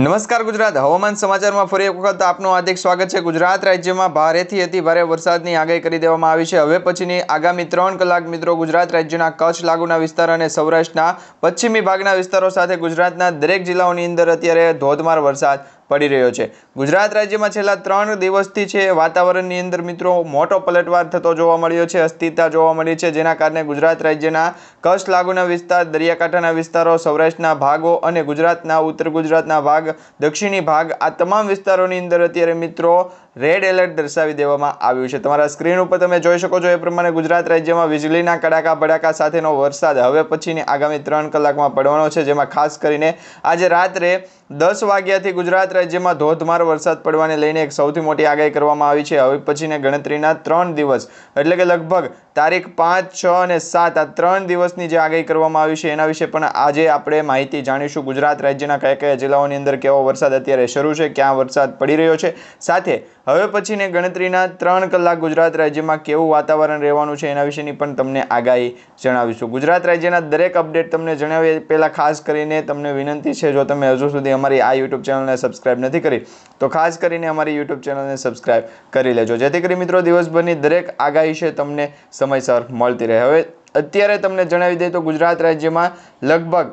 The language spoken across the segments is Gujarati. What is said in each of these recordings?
નમસ્કાર ગુજરાત. હવામાન સમાચારમાં ફરી એક વખત આપનું હાર્દિક સ્વાગત છે. ગુજરાત રાજ્યમાં ભારેથી અતિ ભારે વરસાદની આગાહી કરી દેવામાં આવી છે. હવે પછીની આગામી ત્રણ કલાક મિત્રો ગુજરાત રાજ્યના કચ્છ, લાગુના વિસ્તાર અને સૌરાષ્ટ્રના પશ્ચિમી ભાગના વિસ્તારો સાથે ગુજરાતના દરેક જિલ્લાઓની અંદર અત્યારે ધોધમાર વરસાદ પડી રહ્યો છે. ગુજરાત રાજ્યમાં છેલ્લા ત્રણ દિવસથી છે વાતાવરણની અંદર મિત્રો મોટો પલટવાર થતો જોવા મળ્યો છે, અસ્થિરતા જોવા મળી છે, જેના કારણે ગુજરાત રાજ્યના કચ્છ લાગુના વિસ્તાર, દરિયાકાંઠાના વિસ્તારો, સૌરાષ્ટ્રના ભાગો અને ગુજરાતના, ઉત્તર ગુજરાતના ભાગ, દક્ષિણી ભાગ આ તમામ વિસ્તારોની અંદર અત્યારે મિત્રો રેડ એલર્ટ દર્શાવી દેવામાં આવ્યું છે. તમારા સ્ક્રીન ઉપર તમે જોઈ શકો છો એ પ્રમાણે ગુજરાત રાજ્યમાં વીજળીના કડાકા ભડાકા સાથેનો વરસાદ હવે પછીની આગામી ત્રણ કલાકમાં પડવાનો છે, જેમાં ખાસ કરીને આજે રાત્રે દસ વાગ્યાથી ગુજરાત રાજ્યમાં ધોધમાર વરસાદ પડવાને લઈને એક સૌથી મોટી આગાહી કરવામાં આવી છે. હવે પછીને ગણતરીના ત્રણ દિવસ, એટલે કે લગભગ તારીખ પાંચ, છ અને સાત, આ ત્રણ દિવસની જે આગાહી કરવામાં આવી છે, એના વિશે પણ આજે આપણે માહિતી જાણીશું. ગુજરાત રાજ્યના કયા કયા જિલ્લાઓની અંદર કેવો વરસાદ અત્યારે શરૂ છે, ક્યાં વરસાદ પડી રહ્યો છે, સાથે હવે પછીને ગણતરીના ત્રણ કલાક ગુજરાત રાજ્યમાં કેવું વાતાવરણ રહેવાનું છે એના વિશેની પણ તમને આગાહી જણાવીશું. ગુજરાત રાજ્યના દરેક અપડેટ તમને જણાવીએ. પહેલાં ખાસ કરીને તમને વિનંતી છે, જો તમે હજુ સુધી અમારી આ યુટ્યુબ ચેનલને સબસ્ક્રાઇબ નથી કરી, તો ખાસ કરીને અમારી યુટ્યુબ ચેનલને સબસ્ક્રાઇબ કરી લેજો. જેથી કરી મિત્રો, દિવસભરની દરેક આગાહી છે તમને સમયસર મળતી રહે. હવે અત્યારે તમને જણાવી દઈએ તો ગુજરાત રાજ્યમાં લગભગ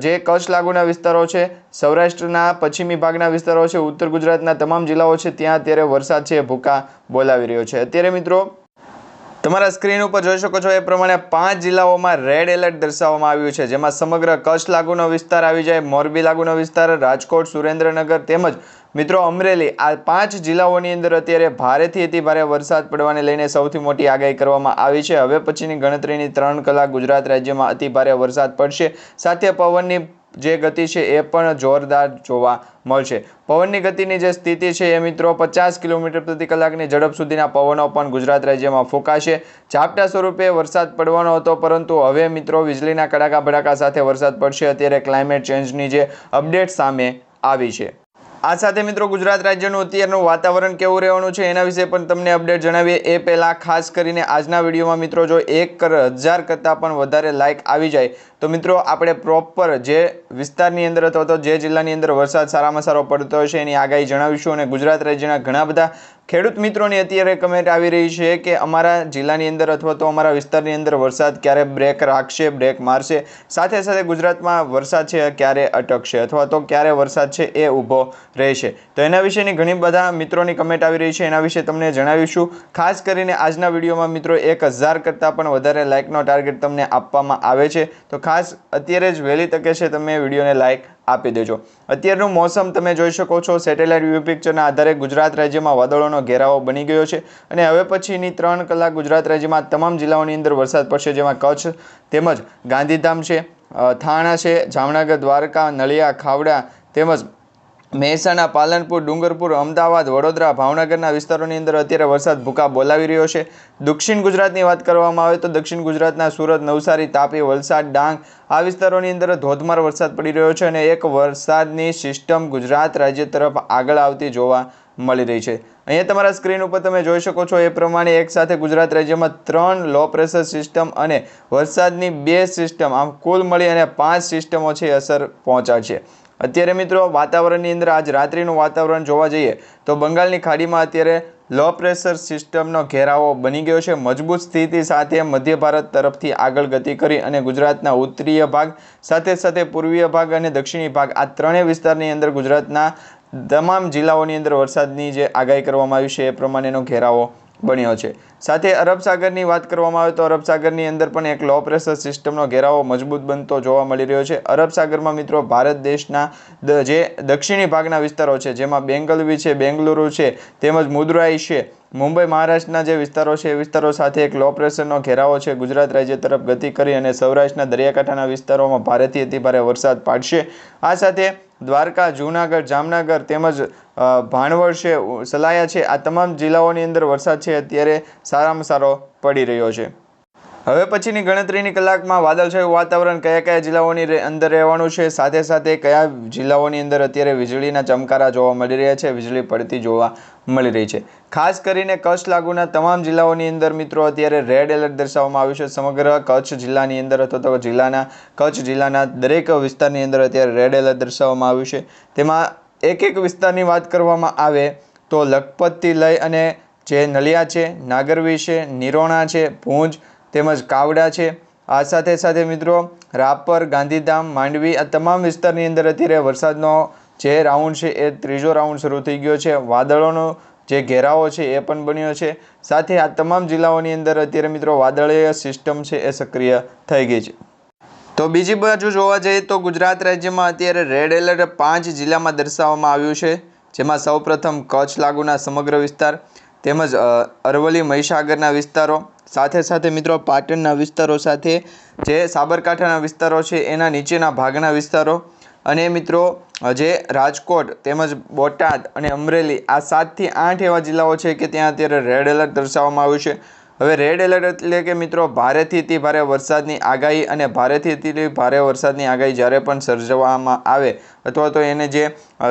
જે કચ્છ લાગુના વિસ્તારો છે, સૌરાષ્ટ્રના પશ્ચિમી ભાગના વિસ્તારો છે, ઉત્તર ગુજરાતના તમામ જિલ્લાઓ છે, ત્યાં અત્યારે વરસાદ છે, ભૂકા બોલાવી રહ્યો છે. અત્યારે મિત્રો તમારા સ્ક્રીન ઉપર જોઈ શકો છો, એ પ્રમાણે પાંચ જિલ્લાઓમાં રેડ એલર્ટ દર્શાવવામાં આવ્યું છે, જેમાં સમગ્ર કચ્છ લાગુનો વિસ્તાર આવી જાય, મોરબી લાગુનો વિસ્તાર, રાજકોટ, સુરેન્દ્રનગર તેમજ મિત્રો અમરેલી, આ પાંચ જિલ્લાઓની અંદર અત્યારે ભારેથી અતિ ભારે વરસાદ પડવાને લઈને સૌથી મોટી આગાહી કરવામાં આવી છે. હવે પછીની ગણતરીની ત્રણ કલાક ગુજરાત રાજ્યમાં અતિ ભારે વરસાદ પડશે. સાથે પવનની જે ગતિ છે એ પણ જોરદાર જોવા મળશે. પવનની ગતિની જે સ્થિતિ છે એ મિત્રો પચાસ કિલોમીટર પ્રતિ કલાકની ઝડપ સુધીના પવનો પણ ગુજરાત રાજ્યમાં ફૂંકાશે. ઝાપટા સ્વરૂપે વરસાદ પડવાનો હતો, પરંતુ હવે મિત્રો વીજળીના કડાકા ભડાકા સાથે વરસાદ પડશે. અત્યારે ક્લાઇમેટ ચેન્જની જે અપડેટ સામે આવી છે. આ સાથે મિત્રો ગુજરાત રાજ્યનું અત્યારનું વાતાવરણ કેવું રહેવાનું છે એના વિશે પણ તમને અપડેટ જણાવીએ. એ પહેલાં ખાસ કરીને આજના વિડીયોમાં મિત્રો જો એક હજાર કરતાં પણ વધારે લાઇક આવી જાય તો મિત્રો, આપણે પ્રોપર જે વિસ્તારની અંદર અથવા તો જે જિલ્લાની અંદર વરસાદ સારામાં સારો પડતો હશે એની આગાહી જણાવીશું અને ગુજરાત રાજ્યના ઘણા બધા ખેડૂત મિત્રોની અત્યારે કમેન્ટ આવી રહી છે કે અમારા જિલ્લાની અંદર અથવા તો અમારા વિસ્તારની અંદર વરસાદ ક્યારે બ્રેક રાખશે બ્રેક મારશે? સાથે સાથે ગુજરાતમાં વરસાદ છે ક્યારે અટકશે અથવા તો ક્યારે વરસાદ છે એ ઊભો રહેશે? તો એના વિશેની ઘણી બધા મિત્રોની કમેન્ટ આવી રહી છે. એના વિશે તમને જણાવીશું. ખાસ કરીને આજના વિડીયોમાં મિત્રો એક હજાર કરતાં પણ વધારે લાઇકનો ટાર્ગેટ તમને આપવામાં આવે છે. તો ખાસ અત્યારે જ વહેલી તકે છે તમે વિડીયોને લાઇક આપી દેજો. અત્યારનું મોસમ તમે જોઈ શકો છો સેટેલાઇટ વ્યૂ પિક્ચરના આધારે ગુજરાત રાજ્યમાં વાદળોનો ઘેરાવો બની ગયો છે અને હવે પછીની ત્રણ કલાક ગુજરાત રાજ્યમાં તમામ જિલ્લાઓની અંદર વરસાદ પડશે, જેમાં કચ્છ તેમજ ગાંધીધામ છે થાણા છે, જામનગર, દ્વારકા, નળિયા, ખાવડા તેમજ મહેસાણા, પાલનપુર, ડુંગરપુર, અમદાવાદ, વડોદરા, ભાવનગરના વિસ્તારોની અંદર અત્યારે વરસાદ ભૂકા બોલાવી રહ્યો છે. દક્ષિણ ગુજરાતની વાત કરવામાં આવે તો દક્ષિણ ગુજરાતના સુરત, નવસારી, તાપી, વલસાડ, ડાંગ આ વિસ્તારોની અંદર ધોધમાર વરસાદ પડી રહ્યો છે અને એક વરસાદની સિસ્ટમ ગુજરાત રાજ્ય તરફ આગળ આવતી જોવા મળી રહી છે. અહીંયા તમારા સ્ક્રીન ઉપર તમે જોઈ શકો છો એ પ્રમાણે એક સાથે ગુજરાત રાજ્યમાં ત્રણ લો પ્રેશર સિસ્ટમ અને વરસાદની બે સિસ્ટમ આમ કુલ મળી અને પાંચ સિસ્ટમો છે અસર પહોંચાડશે. અત્યારે મિત્રો વાતાવરણની અંદર આજ રાત્રિનું વાતાવરણ જોવા જઈએ, તો બંગાળની ખાડીમાં અત્યારે લો પ્રેશર સિસ્ટમનો ઘેરાવો બની ગયો છે. મજબૂત સ્થિતિ સાથે મધ્ય ભારત તરફથી આગળ ગતિ કરી અને ગુજરાતના ઉત્તરીય ભાગ, સાથે સાથે પૂર્વીય ભાગ અને દક્ષિણી ભાગ, આ ત્રણેય વિસ્તારની અંદર ગુજરાતના તમામ જિલ્લાઓની અંદર વરસાદની જે આગાહી કરવામાં આવી છે, એ પ્રમાણેનો ઘેરાવો બન્યો છે. સાથે અરબ સાગરની વાત કરવામાં આવે તો અરબ સાગરની અંદર પણ એક લો પ્રેશર સિસ્ટમનો ઘેરાવો મજબૂત બનતો જોવા મળી રહ્યો છે. અરબ સાગરમાં મિત્રો ભારત દેશના જે દક્ષિણી ભાગના વિસ્તારો છે, જેમાં બેંગલવી છે, બેંગલુરુ છે, તેમજ મુદ્રાઈ છે, મુંબઈ, મહારાષ્ટ્રના જે વિસ્તારો છે, એ વિસ્તારો સાથે એક લો પ્રેશરનો ઘેરાવો છે. ગુજરાત રાજ્ય તરફ ગતિ કરી અને સૌરાષ્ટ્રના દરિયાકાંઠાના વિસ્તારોમાં ભારેથી અતિભારે વરસાદ પાડશે. આ સાથે દ્વારકા, જૂનાગઢ, જામનગર તેમજ ભાણવડ છે સલાયા છે, આ તમામ જિલ્લાઓની અંદર વરસાદ છે, અત્યારે સારામાં સારો પડી રહ્યો છે. હવે પછીની ગણતરીની કલાકમાં વાદળછાયું વાતાવરણ કયા કયા જિલ્લાઓની અંદર રહેવાનું છે, સાથે સાથે કયા જિલ્લાઓની અંદર અત્યારે વીજળીના ચમકારા જોવા મળી રહ્યા છે, વીજળી પડતી જોવા મળી રહી છે. ખાસ કરીને કચ્છ લાગુના તમામ જિલ્લાઓની અંદર મિત્રો અત્યારે રેડ એલર્ટ દર્શાવવામાં આવ્યું છે. સમગ્ર કચ્છ જિલ્લાની અંદર અથવા તો જિલ્લાના, કચ્છ જિલ્લાના દરેક વિસ્તારની અંદર અત્યારે રેડ એલર્ટ દર્શાવવામાં આવ્યું છે. તેમાં એક એક વિસ્તારની વાત કરવામાં આવે તો લખપતથી લઈ અને જે નલિયા છે, નાગરવી છે, નિરોણા છે, ભુજ તેમજ કાવડા છે. આ સાથે સાથે મિત્રો રાપર, ગાંધીધામ, માંડવી આ તમામ વિસ્તારની અંદર અત્યારે વરસાદનો જે રાઉન્ડ છે એ ત્રીજો રાઉન્ડ શરૂ થઈ ગયો છે. વાદળોનો જે ઘેરાવો છે એ પણ બન્યો છે. સાથે આ તમામ જિલ્લાઓની અંદર અત્યારે મિત્રો વાદળીય સિસ્ટમ છે એ સક્રિય થઈ ગઈ છે. તો બીજી બાજુ જોવા જઈએ તો ગુજરાત રાજ્યમાં અત્યારે રેડ એલર્ટ પાંચ જિલ્લામાં દર્શાવવામાં આવ્યું છે, જેમાં સૌપ્રથમ કચ્છ લાગુના સમગ્ર વિસ્તાર, તેમજ અરવલ્લી મહીસાગરના વિસ્તારો, સાથે સાથે મિત્રો પાટણના વિસ્તારો સાથે જે સાબરકાંઠાના વિસ્તારો છે એના નીચેના ભાગના વિસ્તારો, અને મિત્રો જે રાજકોટ તેમજ બોટાદ અને અમરેલી આ સાતથી આઠ એવા જિલ્લાઓ છે કે ત્યાં અત્યારે રેડ એલર્ટ દર્શાવવામાં આવ્યું છે. હવે રેડ એલર્ટ એટલે કે મિત્રો, ભારેથી અતિ ભારે વરસાદની આગાહી અને ભારેથી અતિ ભારે વરસાદની આગાહી જ્યારે પણ સર્જવામાં આવે અથવા તો એને જે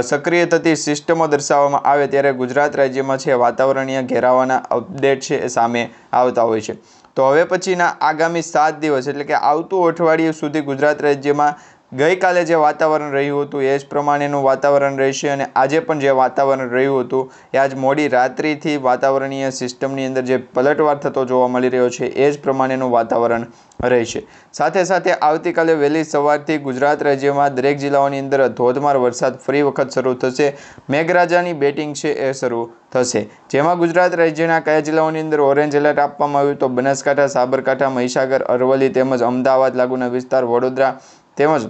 સક્રિય થતી સિસ્ટમો દર્શાવવામાં આવે ત્યારે ગુજરાત રાજ્યમાં છે વાતાવરણીય ઘેરાવાના અપડેટ છે એ સામે આવતા હોય છે. તો હવે પછીના આગામી સાત દિવસ એટલે કે આવતું અઠવાડિયું સુધી ગુજરાત રાજ્યમાં ગઈકાલે જે વાતાવરણ રહ્યું હતું એ જ પ્રમાણેનું વાતાવરણ રહેશે અને આજે પણ જે વાતાવરણ રહ્યું હતું એ આજ મોડી રાત્રિથી વાતાવરણીય સિસ્ટમની અંદર જે પલટવાર થતો જોવા મળી રહ્યો છે એ જ પ્રમાણેનું વાતાવરણ રહેશે. સાથે સાથે આવતીકાલે વહેલી સવારથી ગુજરાત રાજ્યમાં દરેક જિલ્લાઓની અંદર ધોધમાર વરસાદ ફરી વખત શરૂ થશે. મેઘરાજાની બેટિંગ છે એ શરૂ થશે. જેમાં ગુજરાત રાજ્યના કયા જિલ્લાઓની અંદર ઓરેન્જ એલર્ટ આપવામાં આવ્યું તો બનાસકાંઠા, સાબરકાંઠા, મહીસાગર, અરવલ્લી તેમજ અમદાવાદ લાગુના વિસ્તાર, વડોદરા તેમજ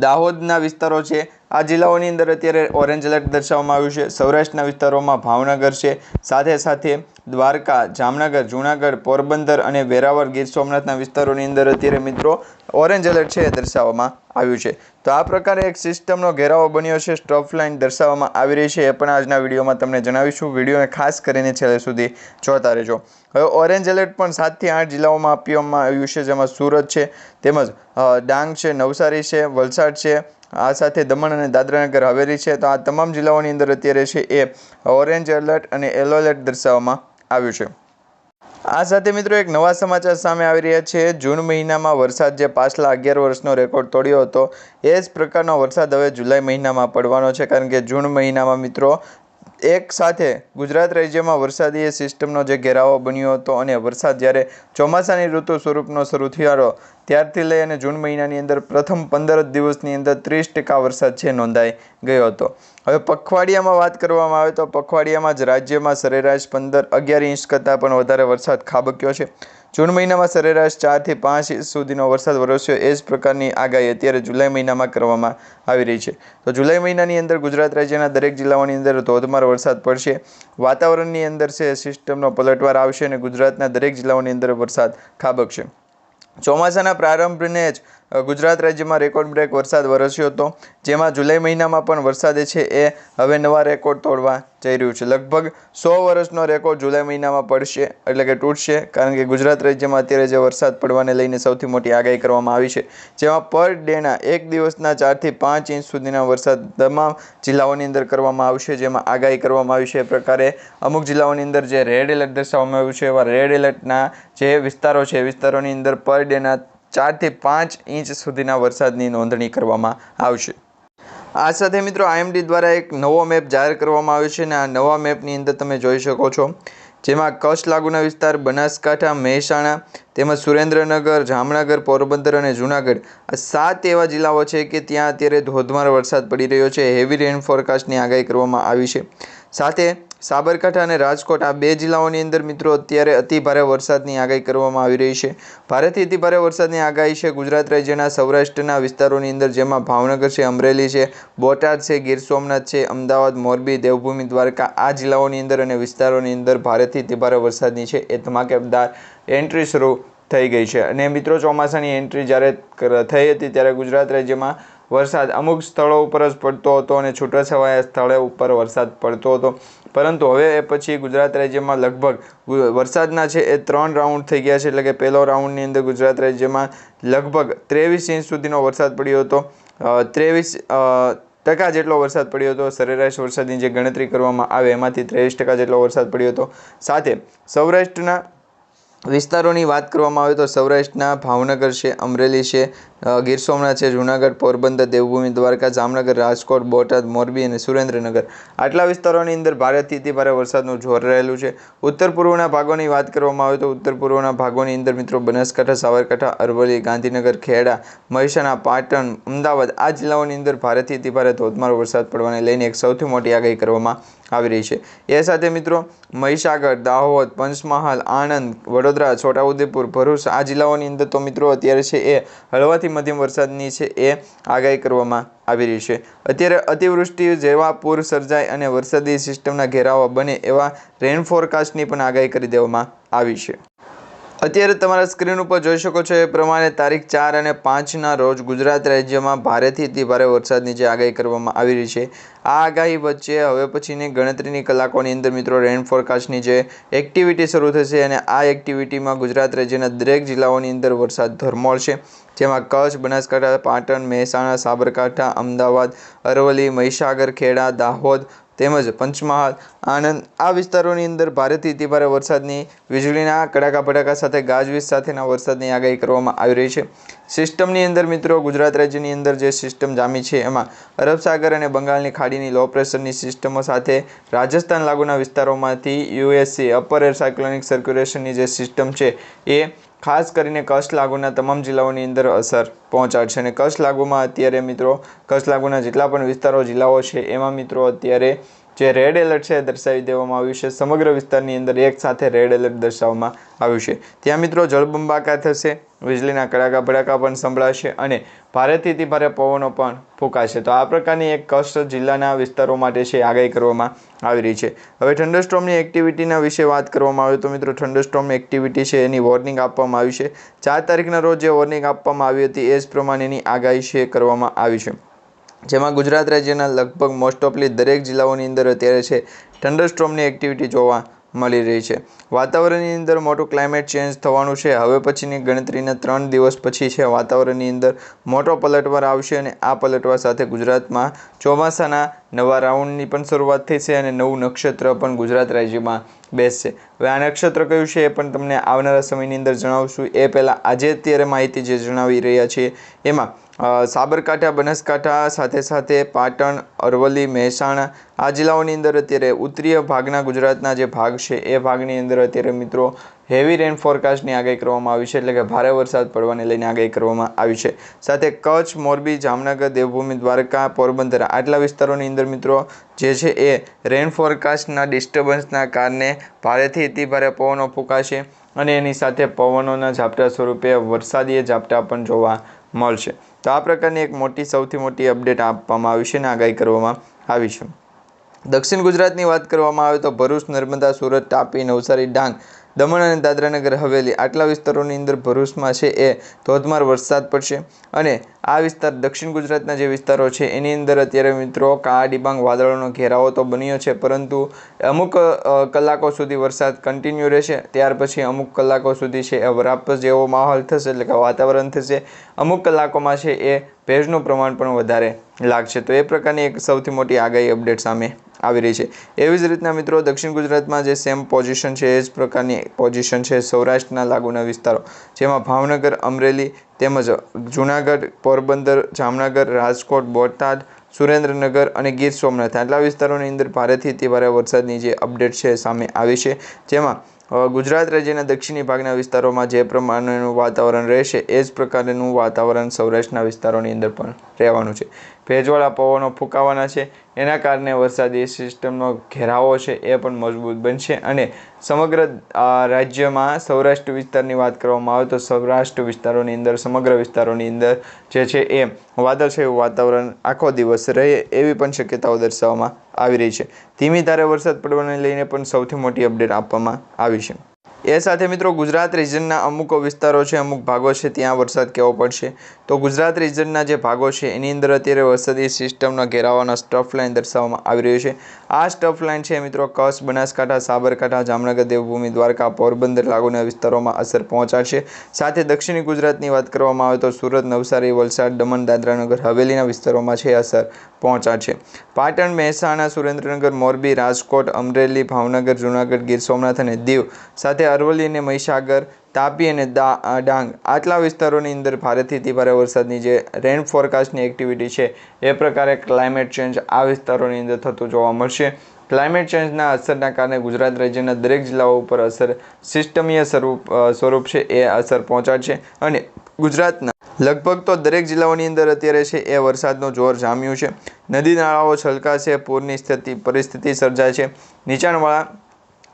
દાહોદના વિસ્તારો છે. આ જિલ્લાઓની અંદર અત્યારે ઓરેન્જ એલર્ટ દર્શાવવામાં આવ્યું છે. સૌરાષ્ટ્રના વિસ્તારોમાં ભાવનગર છે. સાથે સાથે દ્વારકા, જામનગર, જૂનાગઢ, પોરબંદર અને વેરાવળ ગીર સોમનાથના વિસ્તારોની અંદર અત્યારે મિત્રો ઓરેન્જ એલર્ટ છે દર્શાવવામાં આવ્યું છે. તો આ પ્રકારે એક સિસ્ટમનો ઘેરાવો બન્યો છે સ્ટોપ લાઇન દર્શાવવામાં આવી રહી છે એ પણ આજના વિડીયોમાં તમને જણાવીશું. વિડીયોને ખાસ કરીને છેલ્લે સુધી જોતા રહેજો. હવે ઓરેન્જ એલર્ટ પણ સાતથી આઠ જિલ્લાઓમાં આપવામાં આવ્યું છે, જેમાં સુરત છે, તેમજ ડાંગ છે, નવસારી છે, વલસાડ છે, આ સાથે દમણ અને દાદરાનગર, હવેલી છે. તો આ તમામ જિલ્લાઓની અંદર અત્યારે છે એ ઓરેન્જ એલર્ટ અને યલો એલર્ટ દર્શાવવામાં આવ્યું છે. આ સાથે મિત્રો એક નવા સમાચાર સામે આવી રહ્યા છે. જૂન મહિનામાં વરસાદ જે પાછલા અગિયાર વર્ષનો રેકોર્ડ તોડ્યો હતો, એ જ પ્રકારનો વરસાદ હવે જુલાઈ મહિનામાં પડવાનો છે. કારણ કે જૂન મહિનામાં મિત્રો એક સાથે ગુજરાત રાજ્યમાં વરસાદી સિસ્ટમનો જે ઘેરાવો બન્યો હતો અને વરસાદ જ્યારે ચોમાસાની ઋતુ સ્વરૂપનો શરૂ થયો, ત્યારથી લઈ અને જૂન મહિનાની અંદર પ્રથમ પંદર દિવસની અંદર ત્રીસ ટકા વરસાદ છે નોંધાઈ ગયો હતો. હવે પખવાડિયામાં વાત કરવામાં આવે તો પખવાડિયામાં જ રાજ્યમાં સરેરાશ પંદર અગિયાર ઇંચ કરતાં પણ વધારે વરસાદ ખાબક્યો છે. જૂન મહિનામાં સરેરાશ ચારથી પાંચ ઇંચ સુધીનો વરસાદ વરસ્યો. એ જ પ્રકારની આગાહી અત્યારે જુલાઈ મહિનામાં કરવામાં આવી રહી છે. તો જુલાઈ મહિનાની અંદર ગુજરાત રાજ્યના દરેક જિલ્લાઓની અંદર ધોધમાર વરસાદ પડશે. વાતાવરણની અંદર છે, સિસ્ટમનો પલટવાર આવશે અને ગુજરાતના દરેક જિલ્લાઓની અંદર વરસાદ ખાબકશે. ચોમાસાના પ્રારંભને જ ગુજરાત રાજ્યમાં રેકોર્ડ બ્રેક વરસાદ વરસ્યો હતો. જેમાં જુલાઈ મહિનામાં પણ વરસાદે છે એ હવે નવા રેકોર્ડ તોડવા જઈ રહ્યું છે. લગભગ સો વર્ષનો રેકોર્ડ જુલાઈ મહિનામાં પડશે એટલે કે તૂટશે, કારણ કે ગુજરાત રાજ્યમાં અત્યારે જે વરસાદ પડવાને લઈને સૌથી મોટી આગાહી કરવામાં આવી છે. જેમાં પર ડેના એક દિવસના ચારથી પાંચ ઇંચ સુધીના વરસાદ તમામ જિલ્લાઓની અંદર કરવામાં આવશે, જેમાં આગાહી કરવામાં આવી છે. એ પ્રકારે અમુક જિલ્લાઓની અંદર જે રેડ એલર્ટ દર્શાવવામાં આવ્યું છે, એવા રેડ એલર્ટના જે વિસ્તારો છે વિસ્તારોની અંદર પર ડેના ચારથી પાંચ ઇંચ સુધીના વરસાદની નોંધણી કરવામાં આવશે. આ સાથે મિત્રો આઈએમડી દ્વારા એક નવો મેપ જાહેર કરવામાં આવ્યો છે અને આ નવા મેપની અંદર તમે જોઈ શકો છો, જેમાં કચ્છ લાગુના વિસ્તાર, બનાસકાંઠા, મહેસાણા, તેમજ સુરેન્દ્રનગર, જામનગર, પોરબંદર અને જૂનાગઢ આ સાત એવા જિલ્લાઓ છે કે ત્યાં અત્યારે ધોધમાર વરસાદ પડી રહ્યો છે. હેવી રેન ફોરકાસ્ટની આગાહી કરવામાં આવી છે. સાથે સાબરકાંઠા અને રાજકોટ આ બે જિલ્લાઓની અંદર મિત્રો અત્યારે અતિભારે વરસાદની આગાહી કરવામાં આવી રહી છે. ભારેથી અતિ ભારે વરસાદની આગાહી છે ગુજરાત રાજ્યના સૌરાષ્ટ્રના વિસ્તારોની અંદર, જેમાં ભાવનગર છે, અમરેલી છે, બોટાદ છે, ગીર સોમનાથ છે, અમદાવાદ, મોરબી, દેવભૂમિ, દ્વારકા આ જિલ્લાઓની અંદર અને વિસ્તારોની અંદર ભારેથી અતિ ભારે વરસાદની છે. એ ધમાકેદાર એન્ટ્રી શરૂ થઈ ગઈ છે. અને મિત્રો ચોમાસાની એન્ટ્રી જ્યારે થઈ હતી ત્યારે ગુજરાત રાજ્યમાં વરસાદ અમુક સ્થળો ઉપર જ પડતો હતો અને છૂટાછવાયા સ્થળે ઉપર વરસાદ પડતો હતો. પરંતુ હવે એ પછી ગુજરાત રાજ્યમાં લગભગ વરસાદના છે એ ત્રણ રાઉન્ડ થઈ ગયા છે, એટલે કે પહેલો રાઉન્ડની અંદર ગુજરાત રાજ્યમાં લગભગ ત્રેવીસ ઇંચ સુધીનો વરસાદ પડ્યો હતો. ત્રેવીસ ટકા જેટલો વરસાદ પડ્યો હતો. સરેરાશ વરસાદની જે ગણતરી કરવામાં આવે એમાંથી ત્રેવીસ ટકા જેટલો વરસાદ પડ્યો હતો. સાથે સૌરાષ્ટ્રના વિસ્તારોની વાત કરવામાં આવે તો સૌરાષ્ટ્રના ભાવનગર છે, અમરેલી છે ગીર સોમનાથ છે, જૂનાગઢ, પોરબંદર, દેવભૂમિ, દ્વારકા, જામનગર, રાજકોટ, બોટાદ, મોરબી અને સુરેન્દ્રનગર. આટલા વિસ્તારોની અંદર ભારેથી અતિ ભારે વરસાદનું જોર રહેલું છે. ઉત્તર પૂર્વના ભાગોની વાત કરવામાં આવે તો ઉત્તર પૂર્વના ભાગોની અંદર મિત્રો બનાસકાંઠા, સાબરકાંઠા, અરવલ્લી, ગાંધીનગર, ખેડા, મહેસાણા, પાટણ, અમદાવાદ આ જિલ્લાઓની અંદર ભારેથી અતિ ભારે ધોધમાર વરસાદ પડવાને લઈને એક સૌથી મોટી આગાહી કરવામાં આવી રહી છે. એ સાથે મિત્રો, મહીસાગર, દાહોદ, પંચમહાલ, આણંદ, વડોદરા, છોટાઉદેપુર, ભરૂચ આ જિલ્લાઓની અંદર તો મિત્રો અત્યારે છે એ હળવાથી મધ્યમ વરસાદની છે એ આગાહી કરવામાં આવી રહી છે. અત્યારે અતિવૃષ્ટિ જેવા પૂર સર્જાય અને વરસાદી સિસ્ટમના ઘેરાવા બને એવા રેન ફોરકાસ્ટની પણ આગાહી કરી દેવામાં આવી છે. અત્યારે તમારા સ્ક્રીન ઉપર જોઈ શકો છો એ પ્રમાણે તારીખ ચાર અને પાંચના રોજ ગુજરાત રાજ્યમાં ભારેથી અતિ ભારે વરસાદની જે આગાહી કરવામાં આવી રહી છે. આ આગાહી વચ્ચે હવે પછીની ગણતરીની કલાકોની અંદર મિત્રો રેન ફોરકાસ્ટની જે એક્ટિવિટી શરૂ થશે અને આ એક્ટિવિટીમાં ગુજરાત રાજ્યના દરેક જિલ્લાઓની અંદર વરસાદ ધરમોળ છે. જેમાં કચ્છ, બનાસકાંઠા, પાટણ, મહેસાણા, સાબરકાંઠા, અમદાવાદ, અરવલ્લી, મહીસાગર, ખેડા, દાહોદ તેમજ પંચમહાલ, આણંદ આ વિસ્તારોની અંદર ભારેથી અતિ ભારે વરસાદની વીજળીના કડાકા ભડાકા સાથે ગાજવીજ સાથેના વરસાદની આગાહી કરવામાં આવી રહી છે. સિસ્ટમની અંદર મિત્રો, ગુજરાત રાજ્યની અંદર જે સિસ્ટમ જામી છે, એમાં અરબ સાગર અને બંગાળની ખાડીની લો પ્રેશરની સિસ્ટમો સાથે રાજસ્થાન લાગુના વિસ્તારોમાંથી યુએસસી અપર એર સાયક્લોનિક સર્ક્યુલેશનની જે સિસ્ટમ છે, એ ખાસ કરીને કચ્છ લાગુના તમામ જિલ્લાઓની અંદર અસર પહોંચાડશે અને કચ્છ લાગુમાં અત્યારે મિત્રો, કચ્છ લાગુના જેટલા પણ વિસ્તારો, જિલ્લાઓ છે, એમાં મિત્રો અત્યારે જે રેડ એલર્ટ છે દર્શાવી દેવામાં આવ્યું છે. સમગ્ર વિસ્તારની અંદર એક સાથે રેડ એલર્ટ દર્શાવવામાં આવ્યું છે. ત્યાં મિત્રો જળબંબાકાર થશે, વીજળીના કડાકા ભડાકા પણ સંભળાશે અને ભારેથી ભારે પવનો પણ ફૂંકાશે. તો આ પ્રકારની એક કચ્છ જિલ્લાના વિસ્તારો માટે છે આગાહી કરવામાં આવી રહી છે. હવે થંડરસ્ટોમની એક્ટિવિટીના વિશે વાત કરવામાં આવે તો મિત્રો થંડરસ્ટોમ એક્ટિવિટી છે, એની વોર્નિંગ આપવામાં આવી છે. ચાર તારીખના રોજ જે વોર્નિંગ આપવામાં આવી હતી, એ જ પ્રમાણેની આગાહી છે કરવામાં આવી છે. જેમાં ગુજરાત રાજ્યના લગભગ મોસ્ટ ઓફલી દરેક જિલ્લાઓની અંદર અત્યારે છે થંડરસ્ટ્રોમની એક્ટિવિટી જોવા મળી રહી છે. વાતાવરણની અંદર મોટું ક્લાઇમેટ ચેન્જ થવાનું છે. હવે પછીની ગણતરીના ત્રણ દિવસ પછી છે વાતાવરણની અંદર મોટો પલટવાર આવશે અને આ પલટવાર સાથે ગુજરાતમાં ચોમાસાના નવા રાઉન્ડની પણ શરૂઆત થઈ છે અને નવું નક્ષત્ર પણ ગુજરાત રાજ્યમાં બેસશે. હવે આ નક્ષત્ર કયું છે એ પણ તમને આવનારા સમયની અંદર જણાવશું. એ પહેલાં આજે અત્યારે માહિતી જે જણાવી રહ્યા છીએ, એમાં સાબરકાંઠા, બનાસકાંઠા, સાથે સાથે પાટણ, અરવલ્લી, મહેસાણા, આ જિલ્લાઓની અંદર અત્યારે ઉત્તરીય ભાગના ગુજરાતના જે ભાગ છે એ ભાગની અંદર અત્યારે મિત્રો હેવી રેન ફોરકાસ્ટની આગાહી કરવામાં આવી છે, એટલે કે ભારે વરસાદ પડવાને લઈને આગાહી કરવામાં આવી છે. સાથે કચ્છ, મોરબી, જામનગર, દેવભૂમિ, દ્વારકા, પોરબંદર આટલા વિસ્તારોની અંદર મિત્રો, જે છે એ રેન ફોરકાસ્ટના ડિસ્ટર્બન્સના કારણે ભારેથી અતિ ભારે પવનો ફૂંકાશે અને એની સાથે પવનોના ઝાપટા સ્વરૂપે વરસાદીય ઝાપટા પણ જોવા મળશે. તો આ પ્રકારની એક મોટી, સૌથી મોટી અપડેટ આપવામાં આવી છે અને આગાહી કરવામાં આવી છે. દક્ષિણ ગુજરાતની વાત કરવામાં આવે તો ભરૂચ, નર્મદા, સુરત, તાપી, નવસારી, ડાંગ દમણ અને દાદરાનગર હવેલી આટલા વિસ્તારોની અંદર ભરૂચમાં છે એ ધોધમાર વરસાદ પડશે. અને આ વિસ્તાર દક્ષિણ ગુજરાતના જે વિસ્તારો છે, એની અંદર અત્યારે મિત્રો કાળા ડિબાંગ વાદળોનો ઘેરાવો તો બન્યો છે, પરંતુ અમુક કલાકો સુધી વરસાદ કન્ટિન્યુ રહેશે. ત્યાર પછી અમુક કલાકો સુધી છે એ વરાપ જેવો માહોલ થશે, એટલે કે વાતાવરણ થશે. અમુક કલાકોમાં છે એ ભેજનું પ્રમાણ પણ વધારે લાગશે. તો એ પ્રકારની એક સૌથી મોટી આગાહી અપડેટ સામે આવી રહી છે. એવી જ રીતના મિત્રો દક્ષિણ ગુજરાતમાં જે સેમ પોઝિશન છે, એ જ પ્રકારની પોઝિશન છે સૌરાષ્ટ્રના લાગુના વિસ્તારો, જેમાં ભાવનગર, અમરેલી તેમજ જૂનાગઢ, પોરબંદર, જામનગર, રાજકોટ, બોટાદ, સુરેન્દ્રનગર અને ગીર સોમનાથ. આટલા વિસ્તારોની અંદર ભારેથી અતિ ભારે વરસાદની જે અપડેટ છે સામે આવી છે. જેમાં ગુજરાત રાજ્યના દક્ષિણી ભાગના વિસ્તારોમાં જે પ્રમાણેનું વાતાવરણ રહેશે, એ જ પ્રકારનું વાતાવરણ સૌરાષ્ટ્રના વિસ્તારોની અંદર પણ રહેવાનું છે. ભેજવાળા પવનો ફૂંકાવાના છે. એના કારણે વરસાદી સિસ્ટમનો ઘેરાવો છે એ પણ મજબૂત બનશે અને સમગ્ર રાજ્યમાં સૌરાષ્ટ્ર વિસ્તારની વાત કરવામાં આવે તો સૌરાષ્ટ્ર વિસ્તારોની અંદર, સમગ્ર વિસ્તારોની અંદર જે છે એ વાદળછાયું વાતાવરણ આખો દિવસ રહે એવી પણ શક્યતાઓ દર્શાવવામાં આવી રહી છે. ધીમી ધારે વરસાદ પડવાને લઈને પણ સૌથી મોટી અપડેટ આપવામાં આવી છે. એ સાથે મિત્રો ગુજરાત રિજનના અમુક વિસ્તારો છે, અમુક ભાગો છે, ત્યાં વરસાદ કેવો પડશે? તો ગુજરાત રિજનના જે ભાગો છે, એની અંદર અત્યારે વરસાદી સિસ્ટમના ઘેરાવાના સ્ટફ લાઇન દર્શાવવામાં આવી રહ્યું છે. આ સ્ટફ લાઇન છે મિત્રો, કચ્છ, બનાસકાંઠા, સાબરકાંઠા, જામનગર, દેવભૂમિ, દ્વારકા, પોરબંદર લાગુના વિસ્તારોમાં અસર પહોંચાડશે. સાથે દક્ષિણી ગુજરાતની વાત કરવામાં આવે તો સુરત, નવસારી, વલસાડ, દમણ, દાદરાનગર, હવેલીના વિસ્તારોમાં છે અસર પહોંચાડશે. પાટણ, મહેસાણા, સુરેન્દ્રનગર, મોરબી, રાજકોટ, અમરેલી, ભાવનગર, જૂનાગઢ, ગીર સોમનાથ અને દીવ. સાથે અરવલ્લી અને મહીસાગર તાપી અને ડાંગ આટલા વિસ્તારોની અંદર ભારેથી ભારે વરસાદની જે રેન ફોરકાસ્ટની એક્ટિવિટી છે, એ પ્રકારે ક્લાઇમેટ ચેન્જ આ વિસ્તારોની અંદર થતું જોવા મળશે. ક્લાઇમેટ ચેન્જના અસરના કારણે ગુજરાત રાજ્યના દરેક જિલ્લાઓ ઉપર અસર સિસ્ટમીય સ્વરૂપ સ્વરૂપ છે, એ અસર પહોંચાડશે અને ગુજરાતના લગભગ તો દરેક જિલ્લાઓની અંદર અત્યારે છે, એ વરસાદનું જોર જામ્યું છે. નદી નાળાઓ છલકાશે, પૂરની સ્થિતિ, પરિસ્થિતિ સર્જાય છે નીચાણવાળા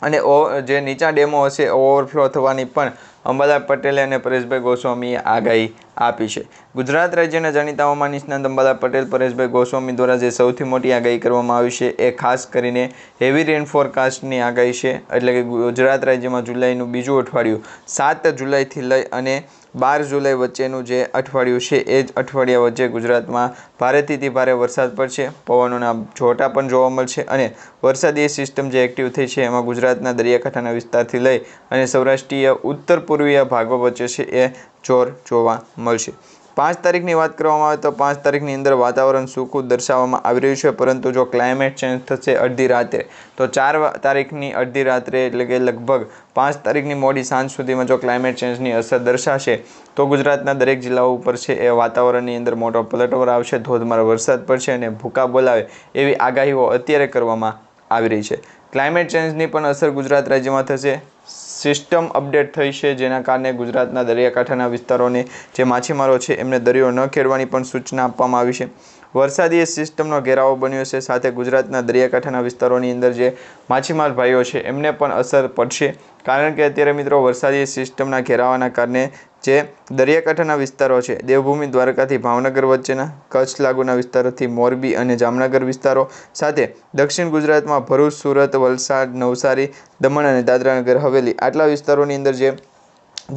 અને ઓ, જે નીચા ડેમો હશે, ઓવરફ્લો થવાની પણ અંબાલાલ પટેલે અને પરેશભાઈ ગોસ્વામીએ આગાહી આપી છે. ગુજરાત રાજ્યના જાણીતાઓમાં નિષ્ણાંત અંબાલાલ પટેલ, પરેશભાઈ ગોસ્વામી દ્વારા જે સૌથી મોટી આગાહી કરવામાં આવી છે, એ ખાસ કરીને હેવી રેન ફોરકાસ્ટની આગાહી છે. એટલે કે ગુજરાત રાજ્યમાં જુલાઈનું બીજું અઠવાડિયું સાત જુલાઈથી લઈ અને બાર જુલાઈ વચ્ચેનું જે અઠવાડિયું છે, એ જ અઠવાડિયા વચ્ચે ગુજરાતમાં ભારેથી ભારે વરસાદ પડશે. પવનોના જોટા પણ જોવા મળશે અને વરસાદી સિસ્ટમ જે એક્ટિવ થઈ છે, એમાં ગુજરાતના દરિયાકાંઠાના વિસ્તારથી લઈ અને સૌરાષ્ટ્રીય, ઉત્તર પૂર્વીય ભાગો વચ્ચે છે, એ જોર જોવા મળશે. પાંચ તારીખની વાત કરવામાં આવે તો પાંચ તારીખની અંદર વાતાવરણ સૂકું દર્શાવવામાં આવી રહ્યું છે, પરંતુ જો ક્લાઇમેટ ચેન્જ થશે અડધી રાત્રે, તો ચાર તારીખની અડધી રાત્રે એટલે કે લગભગ પાંચ તારીખની મોડી સાંજ સુધીમાં જો ક્લાઇમેટ ચેન્જની અસર દર્શાશે તો ગુજરાતના દરેક જિલ્લાઓ ઉપર છે એ વાતાવરણની અંદર મોટો પલટવાર આવશે, ધોધમાર વરસાદ પડશે અને ભૂકા બોલાવે એવી આગાહીઓ અત્યારે કરવામાં આવી રહી છે. ક્લાઇમેટ ચેન્જની પણ અસર ગુજરાત રાજ્યમાં થશે. સિસ્ટમ અપડેટ થઈ છે, જેના કારણે ગુજરાતના દરિયાકાંઠાના વિસ્તારોને જે માછીમારો છે, એમને દરિયો ન ખેડવાની પણ સૂચના આપવામાં આવી છે. વરસાદી સિસ્ટમનો ઘેરાવો બન્યો છે. સાથે ગુજરાતના દરિયાકાંઠાના વિસ્તારોની અંદર જે માછીમાર ભાઈઓ છે, એમને પણ અસર પડશે. કારણ કે અત્યારે મિત્રો વરસાદી સિસ્ટમના ઘેરાવાના કારણે જે દરિયાકાંઠાના વિસ્તારો છે, દેવભૂમિ, દ્વારકાથી ભાવનગર વચ્ચેના, કચ્છ લાગુના વિસ્તારોથી મોરબી અને જામનગર વિસ્તારો સાથે દક્ષિણ ગુજરાતમાં ભરૂચ, સુરત, વલસાડ, નવસારી, દમણ અને દાદરાનગર, હવેલી આટલા વિસ્તારોની અંદર જે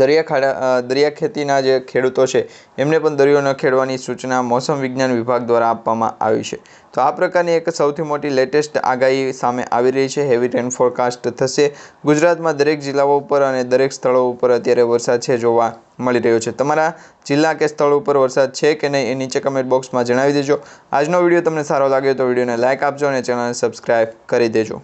દરિયાખાડા ખાડા દરિયા ખેતીના જે ખેડૂતો છે, એમને પણ દરિયો ન ખેડવાની સૂચના મોસમ વિજ્ઞાન વિભાગ દ્વારા આપવામાં આવી છે. તો આ પ્રકારની એક સૌથી મોટી લેટેસ્ટ આગાહી સામે આવી રહી છે. હેવી રેન ફોરકાસ્ટ થશે. ગુજરાતમાં દરેક જિલ્લાઓ ઉપર અને દરેક સ્થળો ઉપર અત્યારે વરસાદ છે જોવા મળી રહ્યો છે. તમારા જિલ્લા કે સ્થળ ઉપર વરસાદ છે કે નહીં એ નીચે કમેન્ટ બોક્સમાં જણાવી દેજો. આજનો વીડિયો તમને સારો લાગ્યો તો વિડીયોને લાઇક આપજો અને ચેનલને સબસ્ક્રાઈબ કરી દેજો.